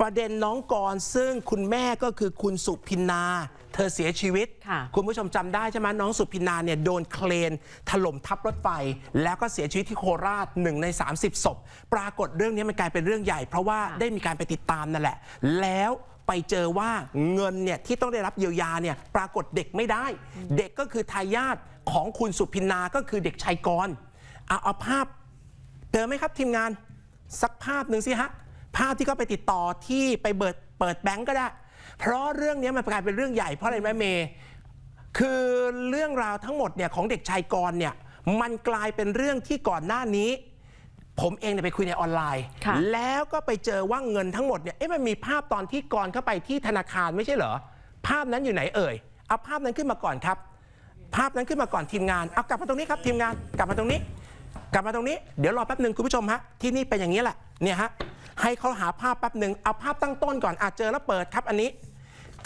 ประเด็นน้องกรณ์ซึ่งคุณแม่ก็คือคุณสุพินา เธอเสียชีวิตค่ะคุณผู้ชมจำได้ใช่ไหมน้องสุพินาเนี่ยโดนเครนถล่มทับรถไฟ แล้วก็เสียชีวิตที่โคราชหนึ่งใน 30ศพปรากฏเรื่องนี้มันกลายเป็นเรื่องใหญ่ เพราะว่าได้มีการไปติดตามนั่นแหละ แล้วไปเจอว่าเงินเนี่ยที่ต้องได้รับเยียวยาเนี่ยปรากฏเด็กไม่ได้ เด็กก็คือทายาทของคุณสุพินาก็คือเด็กชายกรณ์เอาเอาภาพเจอไหมครับทีมงานสักภาพหนึ่งสิฮะ ภาพที่เขาไปติดต่อที่ไปเปิดเปิดแบงก์ก็ได้ เพราะเรื่องนี้มันกลายเป็นเรื่องใหญ่เพราะอะไรไหมเมย์คือเรื่องราวทั้งหมดเนี่ยของเด็กชายกรณ์เนี่ยมันกลายเป็นเรื่องที่ก่อนหน้านี้ ผมเองเนี่ยไปคุยในออนไลน์ ค่ะ แล้วก็ไปเจอว่าเงินทั้งหมดเนี่ยเอ๊ะมันมีภาพตอนที่กรณ์เข้าไปที่ธนาคารไม่ใช่เหรอ ภาพนั้นอยู่ไหนเอ่ยเอาภาพนั้นขึ้นมาก่อนครับ ภาพนั้นขึ้นมาก่อนทีมงานเอากลับมาตรงนี้ครับทีมงานกลับมาตรงนี้ กลับมาตรงนี้เดี๋ยวรอแป๊บหนึ่งคุณผู้ชมฮะที่นี่เป็นอย่างนี้แหละเนี่ยฮะ ให้เขาหาภาพแป๊บหนึ่งเอาภาพตั้งต้นก่อนอาจเจอแล้วเปิดครับอันนี้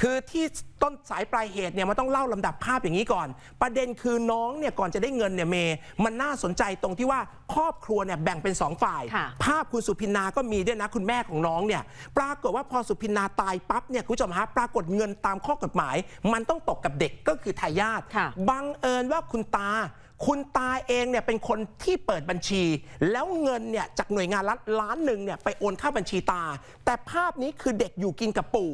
คือที่ต้นสายปลายเหตุเนี่ยมันต้องเล่าลำดับภาพอย่างนี้ก่อน ประเด็นคือน้องเนี่ยก่อนจะได้เงินเนี่ยเมย์มันน่าสนใจตรงที่ว่าครอบครัวเนี่ยแบ่งเป็นสองฝ่าย ค่ะ ภาพคุณสุพินาก็มีด้วยนะคุณแม่ของน้องเนี่ยปรากฏว่าพอสุพินาตายปั๊บเนี่ยคุณผู้ชมฮะปรากฏเงินตามข้อกฎหมาย มันต้องตกกับเด็กก็คือทายาทค่ะ บังเอิญว่าคุณตา คุณตาเองเนี่ยเป็นคนที่เปิดบัญชี แล้วเงินเนี่ยจากหน่วยงานรัฐล้านหนึ่งเนี่ยไปโอนเข้าบัญชีตา แต่ภาพนี้คือเด็กอยู่กินกับปู่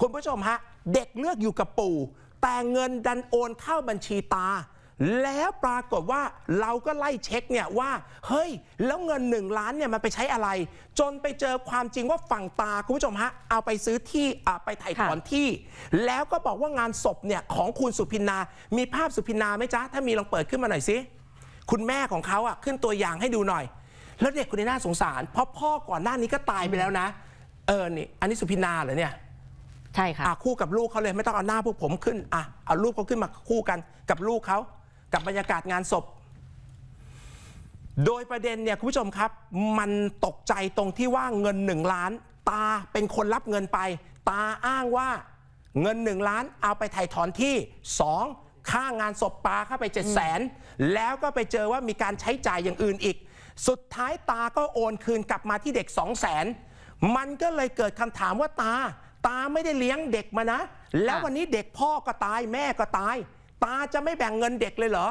คุณผู้ชมฮะ เด็กเลือกอยู่กับปู่ แต่เงินดันโอนเข้าบัญชีตา แล้วปรากฏว่าเราก็ไล่เช็คเนี่ยว่า เฮ้ย แล้วเงินหนึ่งล้านเนี่ยมันไปใช้อะไร จนไปเจอความจริงว่าฝั่งตา คุณผู้ชมฮะ เอาไปซื้อที่อ่าไปถ่ายถอนค่ะที่ แล้วก็บอกว่างานศพเนี่ยของคุณสุพินา มีภาพสุพินาไหมจ๊ะ ถ้ามีลองเปิดขึ้นมาหน่อยสิ คุณแม่ของเขาอะขึ้นตัวอย่างให้ดูหน่อย แล้วเด็กคนนี้น่าสงสาร เพราะพ่อก่อนหน้านี้ก็ตายไปแล้วนะ เออนี่อันนี้สุพินาเหรอเนี่ยใช่ค่ะอะคู่กับลูกเขาเลยไม่ต้องเอาหน้าพวกผมขึ้นอะเอารูปเขาขึ้นมาคู่กันกับลูกเขา กับบรรยากาศงานศพ โดยประเด็นเนี่ยคุณผู้ชมครับ มันตกใจตรงที่ว่าเงินหนึ่งล้าน ตาเป็นคนรับเงินไป ตาอ้างว่าเงินหนึ่งล้านเอาไปถ่ายถอนที่สองค่างานศพปาเข้าไปเจ็ดแสนแล้วก็ไปเจอว่ามีการใช้จ่ายอย่างอื่นอีก สุดท้ายตาก็โอนคืนกลับมาที่เด็กสองแสนมันก็เลยเกิดคำถามว่าตา ตาไม่ได้เลี้ยงเด็กมานะ แล้ววันนี้เด็กพ่อก็ตายแม่ก็ตาย ตาจะไม่แบ่งเงินเด็กเลยเหรอ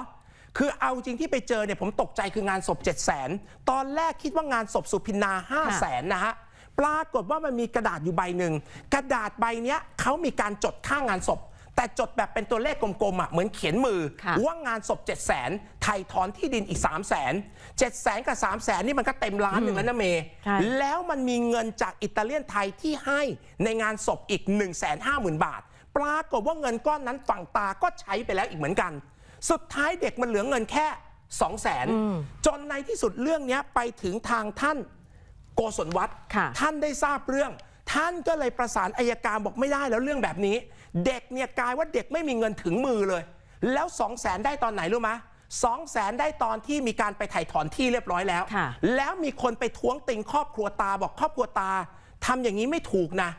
คือเอาจริงที่ไปเจอเนี่ยผมตกใจคืองานศพ 7 0 0 0 0 0ตอนแรกคิดว่างานศพสุพินา 5 0 0 0 0 0นะฮะปรากฏว่ามันมีกระดาษอยู่ใบหนึ่ง กระดาษใบเนี้ยเขามีการจดค่างานศพ แต่จดแบบเป็นตัวเลขกลมๆอะเหมือนเขียนมือค่ะว่างานศพ 7 0 0 0 0 0ไถ่ถอนที่ดินอีก 3 0 0 0 0 0 7 0 0 0 0 กับ3 0 0 0 0นี่มันก็เต็มล้านหนึ่งแล้วนะเมย์ใช่แล้วมันมีเงินจากอิตาเลียนไทยที่ให้ในงานศพอีก 1 5 0 0 0 0 บาท ปรากฏว่าเงินก้อนนั้นฝั่งตาก็ใช้ไปแล้วอีกเหมือนกัน สุดท้ายเด็กมันเหลือเงินแค่2 0 0 0 0 0จนในที่สุดเรื่องเนี้ยไปถึงทางท่านโกศลวัฒน์ค่ะท่านได้ทราบเรื่อง ท่านก็เลยประสานอายการบอกไม่ได้แล้วเรื่องแบบนี้ เด็กเนี่ยกลายว่าเด็กไม่มีเงินถึงมือเลย แล้ว2 0 0แสนได้ตอนไหนรู้ไหมสองแสนได้ตอนที่มีการไปถ่ายถอนที่เรียบร้อยแล้วค่ะแล้วมีคนไปท้วงติงครอบครัวตาบอกครอบครัวตาทำอย่างนี้ไม่ถูกนะ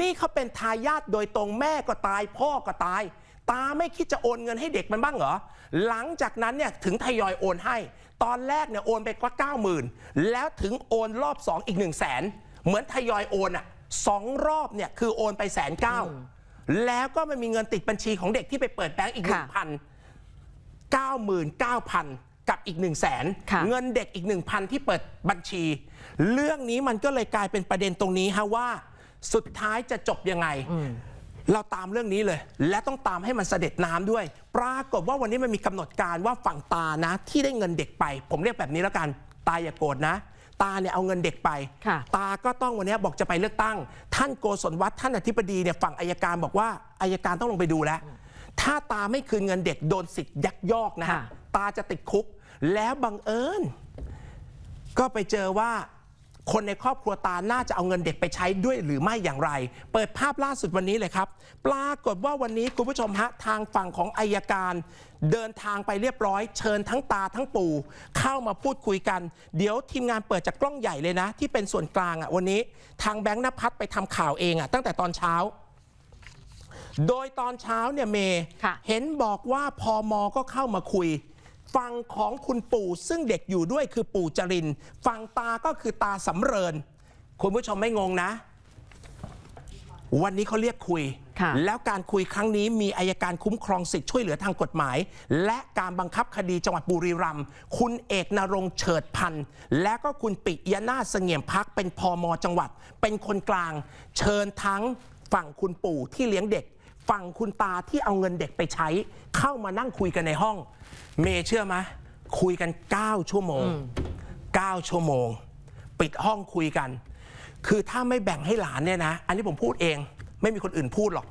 นี่เขาเป็นทายาทโดยตรงแม่ก็ตายพ่อก็ตาย ตาไม่คิดจะโอนเงินให้เด็กมันบ้างเหรอ หลังจากนั้นเนี่ยถึงทยอยโอนให้ ตอนแรกเนี่ยโอนไปก็เก้าหมื่นแล้วถึงโอนรอบ 2 อีก1นึ่งแสนเหมือนทยอยโอนอะสองรอบเนี่ยคือโอนไปแสนเก้าแล้วก็มันมีเงินติดบัญชีของเด็กที่ไปเปิดแบงก์อีกหนึ่งค่ะพัน99,000กับอีก1 0 0 0 0แสนค่ะเงินเด็กอีก1,000ที่เปิดบัญชี เรื่องนี้มันก็เลยกลายเป็นประเด็นตรงนี้ฮะว่า สุดท้ายจะจบยังไง เราตามเรื่องนี้เลย และต้องตามให้มันเสด็จน้ำด้วย ปรากฏว่าวันนี้มันมีกำหนดการว่าฝั่งตานะ ที่ได้เงินเด็กไป ผมเรียกแบบนี้แล้วกันตาอย่าโกรธนะตาเนี่ยเอาเงินเด็กไปค่ะตาก็ต้องวันนี้บอกจะไปเลือกตั้ง ท่านโกศลวัฒน์ท่านอธิบดีเนี่ยฝั่งอายการบอกว่าอายการต้องลงไปดูแล้วถ้าตาไม่คืนเงินเด็กโดนสิทธิ์ยักยอกนะฮะค่ะตาจะติดคุก แล้วบังเอิญก็ไปเจอว่า คนในครอบครัวตาน่าจะเอาเงินเด็กไปใช้ด้วยหรือไม่อย่างไร เปิดภาพล่าสุดวันนี้เลยครับ ปรากฏว่าวันนี้คุณผู้ชมฮะทางฝั่งของอายการ เดินทางไปเรียบร้อย เชิญทั้งตาทั้งปู่เข้ามาพูดคุยกัน เดี๋ยวทีมงานเปิดจากกล้องใหญ่เลยนะ ที่เป็นส่วนกลางอะวันนี้ ทางแบงค์นภัทรไปทำข่าวเองอะตั้งแต่ตอนเช้าโดยตอนเช้าเนี่ยเมย์ค่ะเห็นบอกว่าพอมก็เข้ามาคุย ฝั่งของคุณปู่ซึ่งเด็กอยู่ด้วยคือปู่จรินทร์ฝั่งตาก็คือตาสำเริญ คุณผู้ชมไม่งงนะ วันนี้เขาเรียกคุย ค่ะแล้วการคุยครั้งนี้มีอายการคุ้มครองสิทธิ์ช่วยเหลือทางกฎหมาย และการบังคับคดีจังหวัดบุรีรัมย์คุณเอกนรงค์เฉิดพันธ์และก็คุณปิยนาถเสงี่ยมพักเป็นพอมจังหวัด เป็นคนกลาง เชิญทั้งฝั่งคุณปู่ที่เลี้ยงเด็ก ฝั่งคุณตาที่เอาเงินเด็กไปใช้ เข้ามานั่งคุยกันในห้อง เมย์เชื่อไหมคุยกัน 9 ชั่วโมง 9 ชั่วโมง ปิดห้องคุยกัน คือถ้าไม่แบ่งให้หลานเนี่ยนะ อันนี้ผมพูดเอง ไม่มีคนอื่นพูดหรอก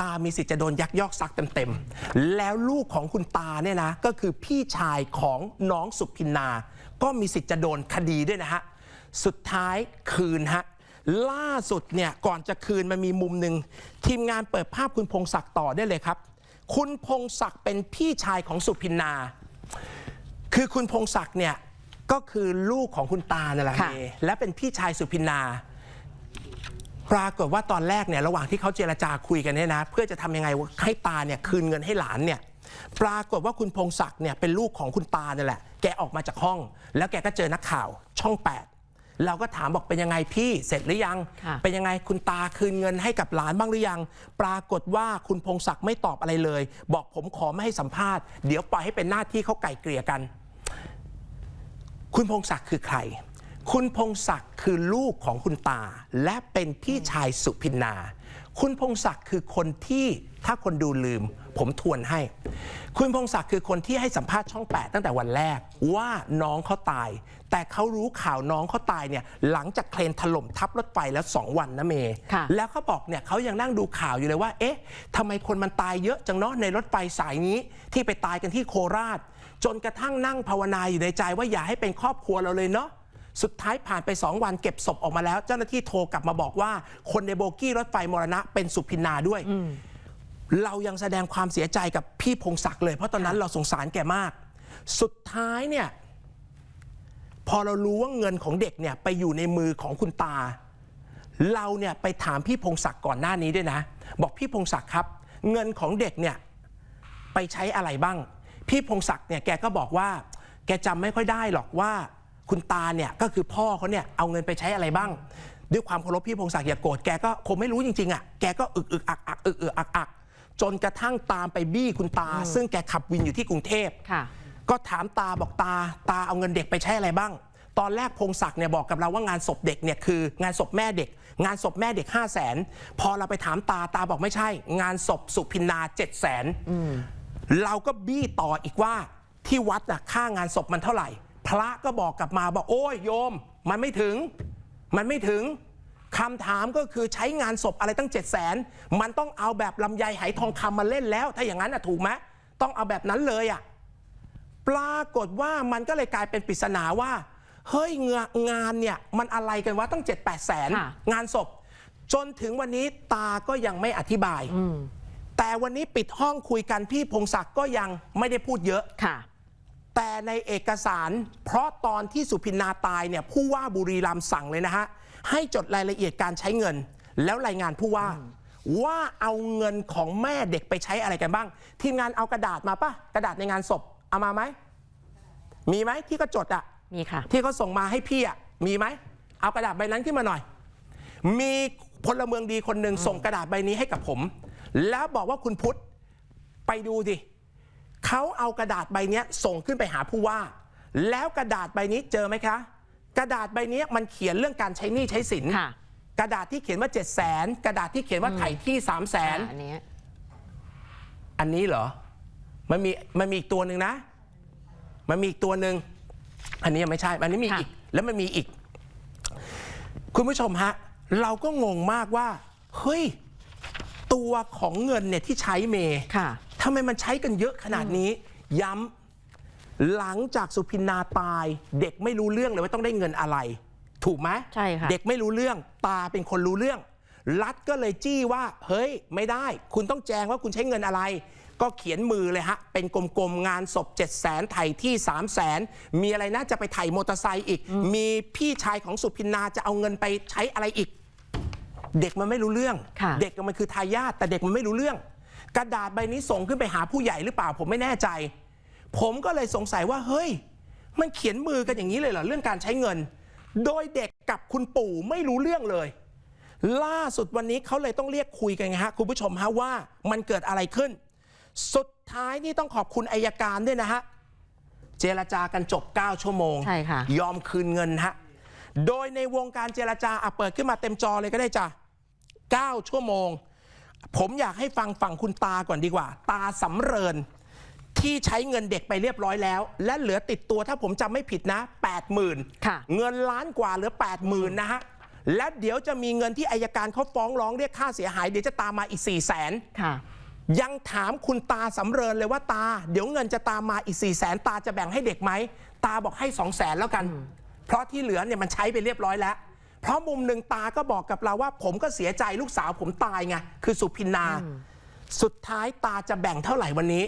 ตามีสิทธิ์จะโดนยักยอกซักเต็มๆ แล้วลูกของคุณตาเนี่ยนะ ก็คือพี่ชายของน้องสุพินนา ก็มีสิทธิ์จะโดนคดีด้วยนะฮะ สุดท้ายคืนฮะ ล่าสุดเนี่ยก่อนจะคืนมันมีมุมหนึ่งทีมงานเปิดภาพคุณพงศักดิ์ต่อได้เลยครับ คุณพงศักดิ์เป็นพี่ชายของสุพินนา คือคุณพงศักดิ์เนี่ยก็คือลูกของคุณตานั่นแหละค่ะเมย์และเป็นพี่ชายสุพินนา ปรากฏว่าตอนแรกเนี่ยระหว่างที่เขาเจรจาคุยกันเนี่ยนะ เพื่อจะทำยังไงให้ตาเนี่ยคืนเงินให้หลานเนี่ยปรากฏว่าคุณพงศักดิ์เนี่ยเป็นลูกของคุณตาเนี่ยแหละ แกออกมาจากห้อง แล้วแกก็เจอนักข่าวช่อง 8 เราก็ถามบอกเป็นยังไงพี่เสร็จหรือยังค่ะเป็นยังไงคุณตาคืนเงินให้กับหลานบ้างหรือยัง ปรากฏว่าคุณพงศักดิ์ไม่ตอบอะไรเลย บอกผมขอไม่ให้สัมภาษณ์เดี๋ยวปล่อยให้เป็นหน้าที่เขาไก่เกลี่ยกัน คุณพงศักดิ์คือใคร คุณพงศักดิ์คือลูกของคุณตา และเป็นพี่ชายสุพินนา คุณพงศักดิ์คือคนที่ถ้าคนดูลืม ผมทวนให้ คุณพงศักดิ์คือคนที่ให้สัมภาษณ์ช่อง 8 ตั้งแต่วันแรกว่าน้องเขาตาย แต่เขารู้ข่าวน้องเขาตายเนี่ยหลังจากเครนถล่มทับรถไฟแล้ว 2 วันนะเมย์ค่ะแล้วเขาบอกเนี่ยเขายังนั่งดูข่าวอยู่เลยว่า เอ๊ะทำไมคนมันตายเยอะจังเนาะในรถไฟสายนี้ที่ไปตายกันที่โคราช จนกระทั่งนั่งภาวนาอยู่ในใจว่าอย่าให้เป็นครอบครัวเราเลยเนาะ สุดท้ายผ่านไป 2 วันเก็บศพออกมาแล้ว เจ้าหน้าที่โทรกลับมาบอกว่า คนในโบกี้รถไฟมรณะเป็นสุพินนาด้วย เรายังแสดงความเสียใจกับพี่พงศักดิ์เลย เพราะตอนนั้นเราสงสารแกมาก สุดท้ายเนี่ย พอเรารู้ว่าเงินของเด็กเนี่ยไปอยู่ในมือของคุณตา เราเนี่ยไปถามพี่พงศักดิ์ก่อนหน้านี้ด้วยนะ บอกพี่พงศักดิ์ครับ เงินของเด็กเนี่ยไปใช้อะไรบ้าง พี่พงศักดิ์เนี่ยแกก็บอกว่า แกจำไม่ค่อยได้หรอกว่า คุณตาเนี่ยก็คือพ่อเขาเนี่ยเอาเงินไปใช้อะไรบ้าง ด้วยความเคารพพี่พงศักดิ์อย่าโกรธแกก็คงไม่รู้จริงๆอะแกก็อึกอึกอักอักอึกอึกอักอักจนกระทั่งตามไปบี้คุณตา ซึ่งแกขับวินอยู่ที่กรุงเทพค่ะก็ถามตาบอกตาตาเอาเงินเด็กไปใช้อะไรบ้าง ตอนแรกพงศักดิ์เนี่ยบอกกับเราว่างานศพเด็กเนี่ยคืองานศพแม่เด็ก งานศพแม่เด็ก 5 0 0แสนพอเราไปถามตาตาบอกไม่ใช่ งานศพสุพินนา7 0 0แสนเราก็บี้ต่ออีกว่าที่วัดน่ะค่างานศพมันเท่าไหร่ พระก็บอกกลับมาบอกโอ้ยโยม มันไม่ถึง มันไม่ถึงคำถามก็คือใช้งานศพอะไรตั้ง 7 0 0แสนมันต้องเอาแบบลำไยไหทองคำมาเล่นแล้ว ถ้าอย่างนั้นน่ะถูกไหมต้องเอาแบบนั้นเลยอะปรากฏว่ามันก็เลยกลายเป็นปริศนาว่า เฮ้ยเงางานเนี่ยมันอะไรกันวะตั้ง 7 8แสนค่ะงานศพ จนถึงวันนี้ตาก็ยังไม่อธิบาย แต่วันนี้ปิดห้องคุยกันพี่พงศักดิ์ก็ยังไม่ได้พูดเยอะค่ะ แต่ในเอกสาร เพราะตอนที่สุพินนาตายเนี่ยผู้ว่าบุรีรัมย์สั่งเลยนะฮะ ให้จดรายละเอียดการใช้เงิน แล้วรายงานผู้ว่า ว่าเอาเงินของแม่เด็กไปใช้อะไรกันบ้าง ทีมงานเอากระดาษมาปะกระดาษในงานศพเอามาไหมมีไหมที่ก็จดอะมีค่ะ ที่เขาส่งมาให้พี่อะมีไหมเอากระดาษใบนั้นขึ้นมาหน่อย มีพลเมืองดีคนหนึ่งส่งกระดาษใบนี้ให้กับผม แล้วบอกว่าคุณพุทธไปดูดิ เขาเอากระดาษใบเนี้ยส่งขึ้นไปหาผู้ว่า แล้วกระดาษใบนี้เจอไหมคะ กระดาษใบเนี้ยมันเขียนเรื่องการใช้หนี้ใช้สินค่ะกระดาษที่เขียนว่า 7 0 0 0 0 0กระดาษที่เขียนว่าไถ่ที่ 3 0 0 0 0 0อันเนี้ยอันนี้เหรอ มันมีมันมีอีกตัวหนึ่งนะ มันมีอีกตัวหนึ่งอันนี้ยังไม่ใช่ อันนี้มีค่ะอีก แล้วมันมีอีก คุณผู้ชมฮะ เราก็งงมากว่า เฮ้ย ตัวของเงินเนี่ยที่ใช้เมย์ค่ะ ทำไมมันใช้กันเยอะขนาดนี้ ย้ำหลังจากสุพินนาตาย เด็กไม่รู้เรื่องเลยว่าต้องได้เงินอะไร ถูกไหมใช่ค่ะ เด็กไม่รู้เรื่อง ตาเป็นคนรู้เรื่อง รัฐก็เลยจี้ว่า เฮ้ย ไม่ได้ คุณต้องแจงว่าคุณใช้เงินอะไร ก็เขียนมือเลยฮะ เป็นกลมๆงานศพ 7 0 0 0 0 0ไถ่ที่ 3 0 0 0 0 0มีอะไรนะจะไปไถ่มอเตอร์ไซค์อีก มีพี่ชายของสุพินนาจะเอาเงินไปใช้อะไรอีก เด็กมันไม่รู้เรื่อง ค่ะ เด็กมันคือทายาทแต่เด็กมันไม่รู้เรื่อง กระดาษใบนี้ส่งขึ้นไปหาผู้ใหญ่หรือเปล่าผมไม่แน่ใจ ผมก็เลยสงสัยว่าเฮ้ย มันเขียนมือกันอย่างนี้เลยเหรอเรื่องการใช้เงิน โดยเด็กกับคุณปู่ไม่รู้เรื่องเลย ล่าสุดวันนี้เขาเลยต้องเรียกคุยกันไงฮะคุณผู้ชมฮะว่ามันเกิดอะไรขึ้น สุดท้ายนี่ต้องขอบคุณอายการด้วยนะฮะเจรจากันจบ 9 ชั่วโมง ใช่ค่ะ ยอมคืนเงินฮะ โดยในวงการเจรจาอะเปิดขึ้นมาเต็มจอเลยก็ได้จ้ะ 9 ชั่วโมง ผมอยากให้ฟังฝั่งคุณตาก่อนดีกว่า ตาสำเริญที่ใช้เงินเด็กไปเรียบร้อยแล้ว และเหลือติดตัวถ้าผมจำไม่ผิดนะ 80,000ค่ะ เงินล้านกว่าเหลือ 80,000นะฮะและเดี๋ยวจะมีเงินที่อายการเขาฟ้องร้องเรียกค่าเสียหายเดี๋ยวจะตามมาอีก 4 0 0 0 0นค่ะ ยังถามคุณตาสำเริญเลยว่าตา เดี๋ยวเงินจะตามมาอีก4ี่แสนตาจะแบ่งให้เด็กไหม ตาบอกให้2องแสนแล้วกัน เพราะที่เหลือเนี่ยมันใช้ไปเรียบร้อยแล้ว เพราะมุมหนึ่งตาก็บอกกับเราว่า ผมก็เสียใจลูกสาวผมตายไงคือสุพินนา สุดท้ายตาจะแบ่งเท่าไหร่วันนี้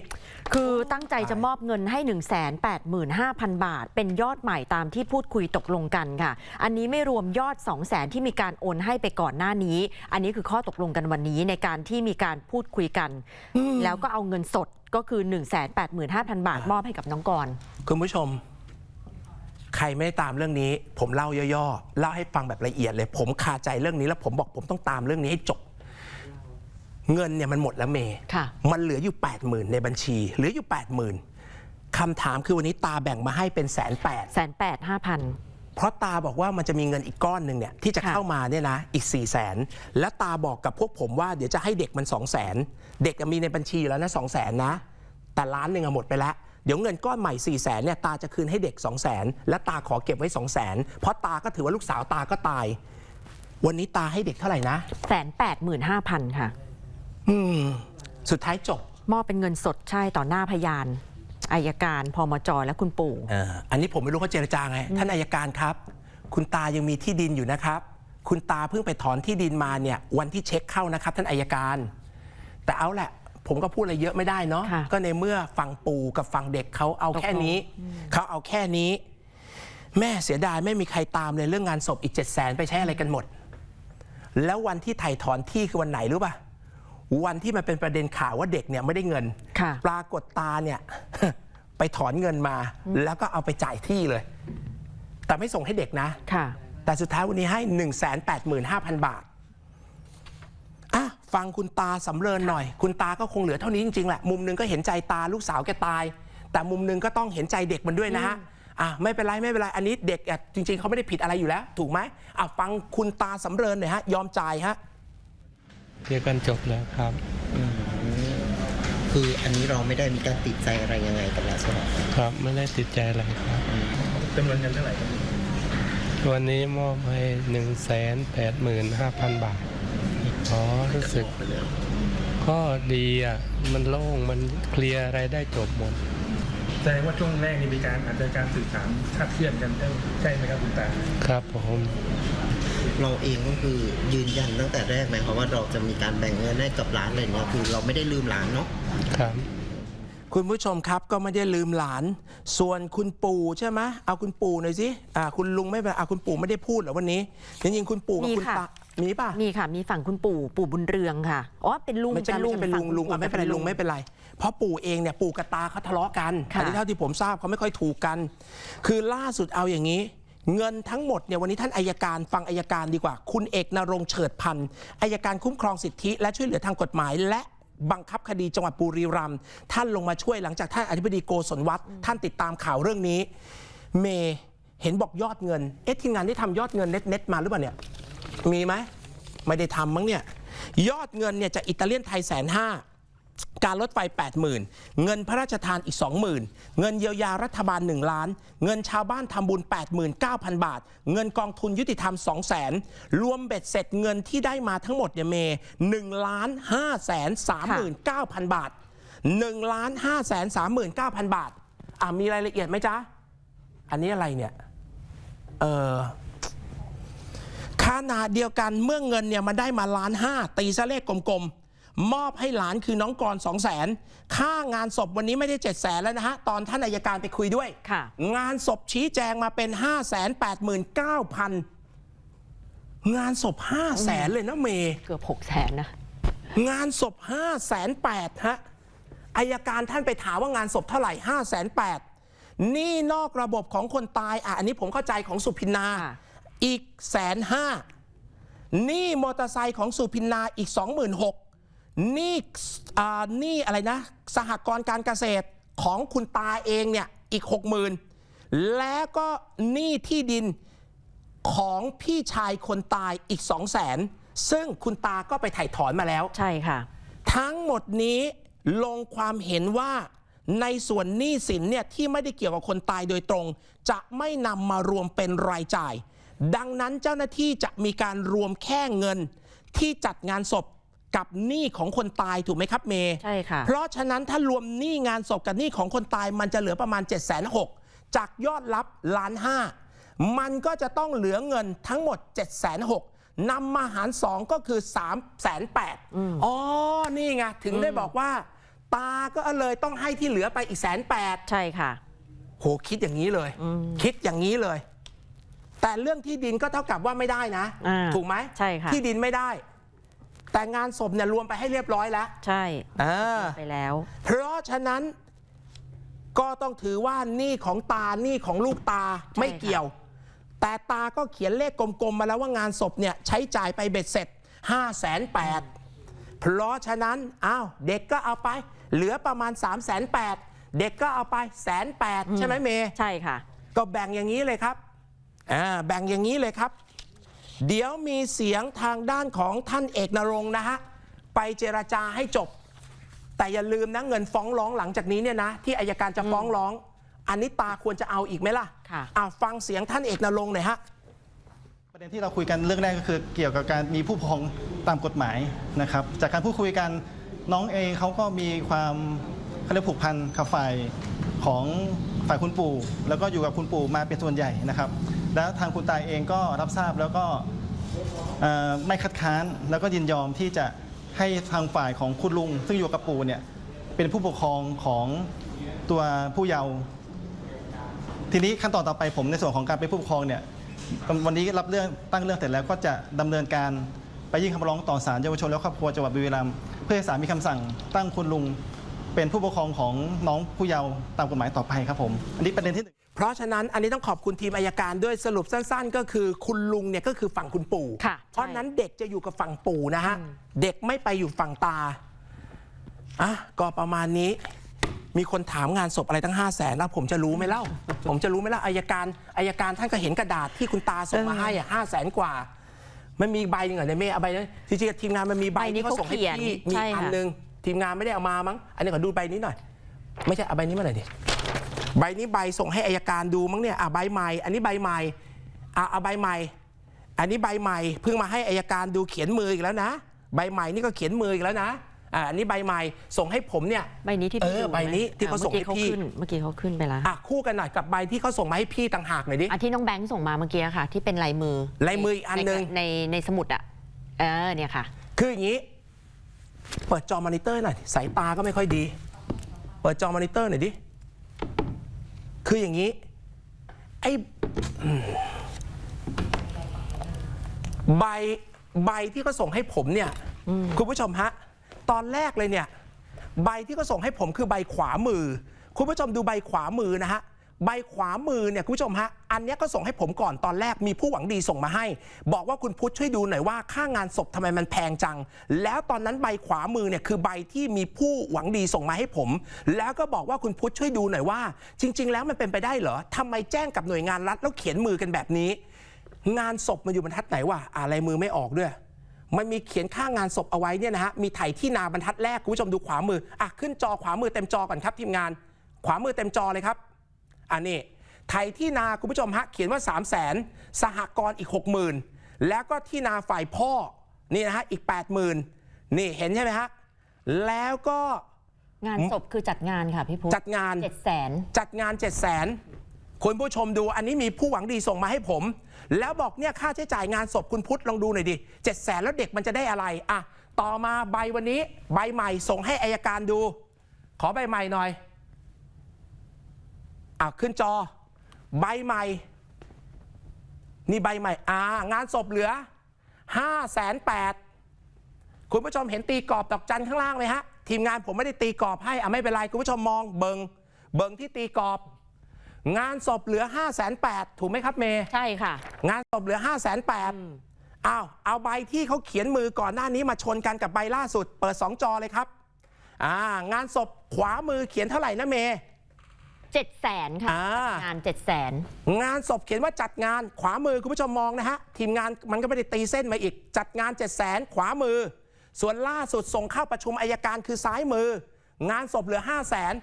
คือตั้งใจจะมอบเงินให้ 1 8 5 0 0 0 บาท เป็นยอดใหม่ตามที่พูดคุยตกลงกันค่ะ อันนี้ไม่รวมยอด 2 0 0แสนที่มีการโอนให้ไปก่อนหน้านี้ อันนี้คือข้อตกลงกันวันนี้ในการที่มีการพูดคุยกัน แล้วก็เอาเงินสดก็คือ 1 8 5 0 0 0 บาท มอบให้กับน้องกรณ์คุณผู้ชมใค รไม่ได้ตามเรื่องนี้ ผมเล่าย่อๆเล่าให้ฟังแบบละเอียดเลย ผมคาใจเรื่องนี้แล้วผมบอกผมต้องตามเรื่องนี้ให้จบ เงินเนี่ยมันหมดแล้วเมย์ค่ะมันเหลืออยู่ 8 0,000ในบัญชี เหลืออยู่ 80,000คำถามคือวันนี้ตาแบ่งมาให้เป็นแสนแปดแสนแปดห้าพันเพราะตาบอกว่ามันจะมีเงินอีกก้อนหนึ่งเนี่ยที่จะค่ะเข้ามาเนี่ยนะอีก4 0 0แสนและตาบอกกับพวกผมว่าเดี๋ยวจะให้เด็กมัน2 0 0แสนเด็กอะมีในบัญชีอยู่แล้วนะ2 0 0แสนนะ แต่ล้านหนึ่งอะหมดไปแล้ว เดี๋ยวเงินก้อนใหม่4 0 0แสนเนี่ยตาจะคืนให้เด็ก 2 0 0แสนและตาขอเก็บไว้ 2 0 0แสนเพราะตาก็ถือว่าลูกสาวตาก็ตาย วันนี้ตาให้เด็กเท่าไหร่นะแสนแปดหมื่นห้าพันค่ะ อืมสุดท้ายจบมอบเป็นเงินสดใช่ต่อหน้าพยานอายการพมจและคุณปู่เอ่ออันนี้ผมไม่รู้เขาเจรจาไง ท่านอายการครับ คุณตายังมีที่ดินอยู่นะครับ คุณตาเพิ่งไปถอนที่ดินมาเนี่ยวันที่เช็คเข้านะครับ ท่านอายการ แต่เอาแหละ ผมก็พูดอะไรเยอะไม่ได้เนาะค่ะก็ในเมื่อฝั่งปู่กับฝั่งเด็กเขาเอาแค่นี้ เขาเอาแค่นี้ แม่เสียดายไม่มีใครตามเลยเรื่องงานศพอีก7 0 0แสนไปใช้อะไรกันหมด แล้ววันที่ไถ่ถอนที่คือวันไหนรู้ป่ะวันที่มันเป็นประเด็นข่าวว่าเด็กเนี่ยไม่ได้เงินค่ะปรากฏตาเนี่ยไปถอนเงินมา แล้วก็เอาไปจ่ายที่เลย แต่ไม่ส่งให้เด็กนะค่ะแต่สุดท้ายวันนี้ให้ 1 8 5 0 0 0 บาทอะ ฟังคุณตาสำเริญหน่อย คุณตาก็คงเหลือเท่านี้จริงๆแหละ มุมหนึงก็เห็นใจตาลูกสาวแกตาย แต่มุมหนึงก็ต้องเห็นใจเด็กมันด้วยนะฮะอะไม่เป็นไรไม่เป็นไร อันนี้เด็กอะจริง ๆเขาไม่ได้ผิดอะไรอยู่แล้ว ถูกไหมอะฟังคุณตาสำเริญหน่อยฮะยอมจ่ายฮะ เคลียร์กันจบแล้วครับคืออันนี้เราไม่ได้มีการติดใจอะไรยังไงกันแล้วใช่ไหมครับไม่ได้ติดใจอะไรครับจำนวนเงินเท่าไหร่ครับวันนี้มอบให้หนึ่งแสนแปดหมื่นห้าพันบาท อ๋อรู้สึกก็ดีอะ มันโล่งมันเคลียร์อะไรได้จบหมดแสดงว่าช่วงแรกนี่มีการอาจจะการสื่อสารคลาดเคลื่อนกันได้ใช่ไหมครับคุณตาครับผมเราเองก็คือยืนยันตั้งแต่แรกไหมครับว่าเราจะมีการแบ่งเงินให้กับร้านอะไรเนี่ยคือเราไม่ได้ลืมร้านเนาะครับคุณผู้ชมครับก็ไม่ได้ลืมหลาน ส่วนคุณปู่ใช่ไหมเอาคุณปู่หน่อยสิอ่าคุณลุงไม่เป็นอ่าคุณปู่ไม่ได้พูดเหรอวันนี้จริงๆคุณปู่กับมีคุณค่ะตา มีป่ะ มีค่ะ มีฝั่งคุณปู่ปู่บุญเรืองค่ะอ๋อเป็นลุงไม่ใช่เป็นไม่ใช่เป็นลุงฝั่คุณลุงอะปู่ไม่เป็นไรป็ลุงไม่เป็นไร เพราะปู่เองเนี่ยปู่กับตาเขาทะเลาะกันค่ะอันนี้เท่าที่ผมทราบเขาไม่ค่อยถูกกัน คือล่าสุดเอาอย่างนี้ เงินทั้งหมดเนี่ยวันนี้ท่านอายการฟังอายการดีกว่า คุณเอกนรงค์เฉิดพันธ์อายการคุ้มครองสิทธิ และช่วยเหลือทางกฎหมายและบังคับคดีจังหวัดบุรีรัมย์ท่านลงมาช่วยหลังจากท่านอธิบดีโกศลวัฒน์ท่านติดตามข่าวเรื่องนี้ เมย์เห็นบอกยอดเงิน เอ๊ะทีมงานได้ทำยอดเงินเน็ตเน็ตๆมาหรือเปล่าเนี่ย มีไหมไม่ได้ทำมั้งเนี่ย ยอดเงินเนี่ยจากอิตาเลียนไทยแสนห้าการรถไฟ 80,000 เงินพระราชทานอีก 20,000 เงินเยียวยารัฐบาล 1 ล้าน เงินชาวบ้านทำบุญ 89,000 บาท เงินกองทุนยุติธรรม 200,000 รวมเบ็ดเสร็จเงินที่ได้มาทั้งหมดเนี่ยเม1ล้าน5แสน39,000 บาท1ล้าน5แสน39,000 บาท อะมีรายละเอียดไหมจ๊ะ อันนี้อะไรเนี่ย เออ ขณะเดียวกันเมื่อเงินเนี่ยมันได้มาล้านห้าตีซะเลขกลมๆ มอบให้หลานคือน้องกรสองแสนค่างานศพวันนี้ไม่ได้เจ็ดแสนแล้วนะฮะ ตอนท่านอายการไปคุยด้วย ค่ะ งานศพชี้แจงมาเป็น 5 8 9 0 0 0 งานศพ 5 0 0แสนเลยนะเมย์ เกือบหกแสนนะ งานศพ 5 8 0 0 0ฮะอายการท่านไปถามว่างานศพเท่าไหร่ 5 8 0 0 0นี่นอกระบบของคนตายอะอันนี้ผมเข้าใจของสุพินนา ค่ะ อีกแสนห้าหนี้มอเตอร์ไซค์ของสุพินนาอีก 26,000หนี้อ่าหนี้อะไรนะ สหกรณ์การเกษตรของคุณตาเองเนี่ยอีก 60,000 แล้วก็หนี้ที่ดินของพี่ชายคนตายอีก 200,000 ซึ่งคุณตาก็ไปถ่ายถอนมาแล้ว ใช่ค่ะ ทั้งหมดนี้ลงความเห็นว่าในส่วนหนี้สินเนี่ยที่ไม่ได้เกี่ยวกับคนตายโดยตรง จะไม่นำมารวมเป็นรายจ่าย ดังนั้นเจ้าหน้าที่จะมีการรวมแค่เงินที่จัดงานศพกับหนี้ของคนตายถูกไหมครับเมย์ใช่ค่ะ เพราะฉะนั้นถ้ารวมหนี้งานศพกับหนี้ของคนตายมันจะเหลือประมาณ 7 6 0 0 0จากยอดรับล้านห้ามันก็จะต้องเหลือเงินทั้งหมด 7 6 0 0 0นำมาหาร2ก็คือ3 8 0 0 0อ๋อ นี่ไง ถึงได้บอกว่า ตาก็เลยต้องให้ที่เหลือไปอีกแสนแปดใช่ค่ะ โหคิดอย่างนี้เลย คิดอย่างนี้เลย แต่เรื่องที่ดินก็เท่ากับว่าไม่ได้นะ อ่าถูกไหมใช่ค่ะ ที่ดินไม่ได้ แต่งานศพเนี่ยรวมไปให้เรียบร้อยแล้วใช่อ่า ไปแล้ว เพราะฉะนั้นก็ต้องถือว่าหนี้ของตาหนี้ของลูกตาไม่เกี่ยว แต่ตาก็เขียนเลขกลมๆมาแล้วว่างานศพเนี่ยใช้จ่ายไปเบ็ดเสร็จ 5 8 0 0 0 0เพราะฉะนั้นอ้าวเด็กก็เอาไป เหลือประมาณ 3 8 0 0 0เด็กก็เอาไปแสนแปดใช่ไหมเมย์ใช่ค่ะ ก็แบ่งอย่างนี้เลยครับ อ่าแบ่งอย่างนี้เลยครับ เดี๋ยวมีเสียงทางด้านของท่านเอกนรงค์นะฮะไปเจราจาให้จบ แต่อย่าลืมนะเงินฟ้องร้องหลังจากนี้เนี่ยนะที่อายการจะฟ้องร้อง อันนี้ตาควรจะเอาอีกไหมล่ะค่ะ อ่าฟังเสียงท่านเอกนรงค์หน่อยฮะ ประเด็นที่เราคุยกันเรื่องแรกก็คือเกี่ยวกับการมีผู้ปกครองตามกฎหมายนะครับ จากการพูดคุยกันน้องเองเขาก็มีความเขาเรียกผูกพันกับฝ่ายของ ฝ่ายคุณปู่ แล้วก็อยู่กับคุณปู่มาเป็นส่วนใหญ่นะครับ แล้วทางคุณตายเองก็รับทราบแล้วก็ไม่คัดค้านแล้วก็ยินยอมที่จะให้ทางฝ่ายของคุณลุง ซึ่งอยู่กับปู่เนี่ยเป็นผู้ปกครองของตัวผู้เยาว์ทีนี้ขั้นตอนต่อไปผมในส่วนของการเป็นผู้ปกครองเนี่ยวันนี้รับเรื่องตั้งเรื่องเสร็จแล้วก็จะดำเนินการไปยื่นคำร้องต่อศาลเยาวชนและครอบครัวจังหวัดบุรีรัมย์เพื่อให้ศาลมีคำสั่งตั้งคุณลุง เป็นผู้ปกครองของน้องผู้เยาว์ตามกฎหมายต่อไปครับผม อันนี้ประเด็นที่หนึ่ง เพราะฉะนั้นอันนี้ต้องขอบคุณทีมอายการด้วยสรุปสั้น ๆ ก็คือคุณลุงเนี่ยก็คือฝั่งคุณปู่ ค่ะเพราะฉะนั้นเด็กจะอยู่กับฝั่งปู่นะฮะเด็กไม่ไปอยู่ฝั่งตาอะก็ประมาณนี้ มีคนถามงานศพอะไรตั้ง5 0 0แสนแล้วผมจะรู้ไหมเล่า ผมจะรู้ไหมล่ะอายการอายการท่านก็เห็นกระดาษที่คุณตาส่งมาให้อะห้าแสนกว่า มันมีใบหนึ่งเหรอในเมย์เอาใบนั้นจริงๆทีมงานมันมีใบใบนี้ที่เขาส่งให้เขาเขียนพี่มีใช่อันค่ะ หนึง ทีมงานไม่ได้เอามามั้ง อันนี้ขอดูใบนี้หน่อย ไม่ใช่เอาใบนี้มาหน่อยดิ ใบนี้ใบส่งให้อายการดูมั้งเนี่ยอะใบใหม่ อันนี้ใบใหม่อะเอาใบใหม่ อันนี้ใบใหม่เพิ่งมาให้อายการดูเขียนมืออีกแล้วนะ ใบใหม่นี่ก็เขียนมืออีกแล้วนะอะอันนี้ใบใหม่ส่งให้ผมเนี่ยใบนี้ที่เอพี่อดูใบนี้ไมที่เขาส่งให้อะพี่เมื่อกี้เขาขึ้นเมื่อกี้เขาขึ้นไปแล้วอะคู่กันหน่อยกับใบที่เขาส่งมาให้พี่ต่างหากหน่อยดิ อันที่น้องแบงค์ส่งมาเมื่อกี้ค่ะ ที่เป็นลายมือลายมืออีกอันหนึ่ง ในในในสมุดอะเออเนี่ยค่ะ คืออย่างนี้ เปิดจอมอนิเตอร์หน่อยสายตาก็ไม่ค่อยดี เปิดจอมอนิเตอร์หน่อยดิ คืออย่างนี้ ไอ้ใบใบที่เขาส่งให้ผมเนี่ยคุณผู้ชมฮะ ตอนแรกเลยเนี่ย ใบที่เขาส่งให้ผมคือใบขวามือ คุณผู้ชมดูใบขวามือนะฮะ ใบขวามือเนี่ยคุณผู้ชมฮะ อันนี้ก็ส่งให้ผมก่อนตอนแรกมีผู้หวังดีส่งมาให้ บอกว่าคุณพุทธช่วยดูหน่อยว่าค่างานศพทำไมมันแพงจัง แล้วตอนนั้นใบขวามือเนี่ยคือใบที่มีผู้หวังดีส่งมาให้ผม แล้วก็บอกว่าคุณพุทธช่วยดูหน่อยว่า จริง ๆ แล้วมันเป็นไปได้เหรอทำไมแจ้งกับหน่วยงานรัฐแล้วเขียนมือกันแบบนี้ งานศพมันอยู่บรรทัดไหนวะอะไรมือไม่ออกด้วยมันมีเขียนค่างานศพเอาไว้เนี่ยนะฮะ มีไถที่นาบรรทัดแรกคุณผู้ชมดูขวามือ อะ ขึ้นจอขวามือเต็มจอก่อนครับทีมงาน ขวามือเต็มจอเลยครับ อันนี้ไถที่นาคุณผู้ชมฮะเขียนว่า 3 0 0แสนสหกรณ์อีก 60,000 แล้วก็ที่นาฝ่ายพ่อนี่นะฮะอีก 80,000 นี่เห็นใช่ไหมฮะแล้วก็งานศพคือจัดงานค่ะพี่พุทธจัดงานเจ็ดแสนจัดงาน7 0 0 0 0 0คุณผู้ชมดูอันนี้มีผู้หวังดีส่งมาให้ผม แล้วบอกเนี่ยค่าใช้จ่ายงานศพคุณพุทธลองดูหน่อยดิ7 0 0 0 0แล้วเด็กมันจะได้อะไรอะต่อมาใบวันนี้ ใบใหม่ส่งให้อายการดู ขอใบใหม่หน่อย อะขึ้นจอ ใบใหม่ นี่ใบใหม่อ่างานศพเหลือ5 8 0 0 0คุณผู้ชมเห็นตีกรอบดอกจันข้างล่างไหมฮะ ทีมงานผมไม่ได้ตีกรอบให้อะไม่เป็นไร คุณผู้ชมมองเบิงเบิงที่ตีกรอบ งานศพเหลือ 5 8 0 0 0ถูกไหมครับเมย์ใช่ค่ะ งานศพเหลือ 5 8 0 0 0อ้าวเอาใบที่เขาเขียนมือก่อนหน้านี้มาชนกันกับใบล่าสุด เปิด 2 จอเลยครับ อ่างานศพขวามือเขียนเท่าไหร่นะเมย์ 7 0 0แสนค่ะอ่างาน 7 0 0แสนงานศพเขียนว่าจัดงานขวามือคุณผู้ชมมองนะฮะ ทีมงานมันก็ไม่ได้ตีเส้นมาอีก จัดงาน 7 0 0แสนขวามือ ส่วนล่าสุดส่งเข้าประชุมอายการคือซ้ายมือ งานศพเหลือ 5 0 0แสน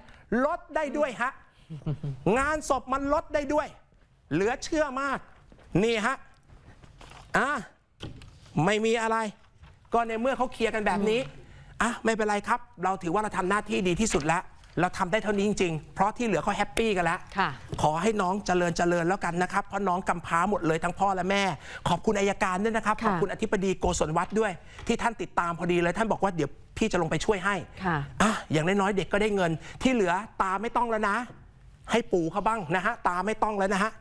ลดได้ด้วยฮะ งานศพมันลดได้ด้วย เหลือเชื่อมาก นี่ฮะอะไม่มีอะไร ก็ในเมื่อเขาเคลียร์กันแบบนี้อะไม่เป็นไรครับ เราถือว่าเราทำหน้าที่ดีที่สุดแล้ว เราทำได้เท่านี้จริงๆ เพราะที่เหลือเขาแฮปปี้กันแล้วค่ะขอให้น้องเจริญเจริญแล้วกันนะครับ เพราะน้องกำพร้าหมดเลยทั้งพ่อและแม่ ขอบคุณอายการด้วยนะครับค่ะขอบคุณอธิบดีโกศลวัฒน์ด้วย ที่ท่านติดตามพอดีเลย ท่านบอกว่าเดี๋ยวพี่จะลงไปช่วยให้ค่ะอะอย่างน้อยๆเด็กก็ได้เงิน ที่เหลือตาไม่ต้องแล้วนะ ให้ปู่เขาบ้างนะฮะ ตาไม่ต้องแล้วนะฮะ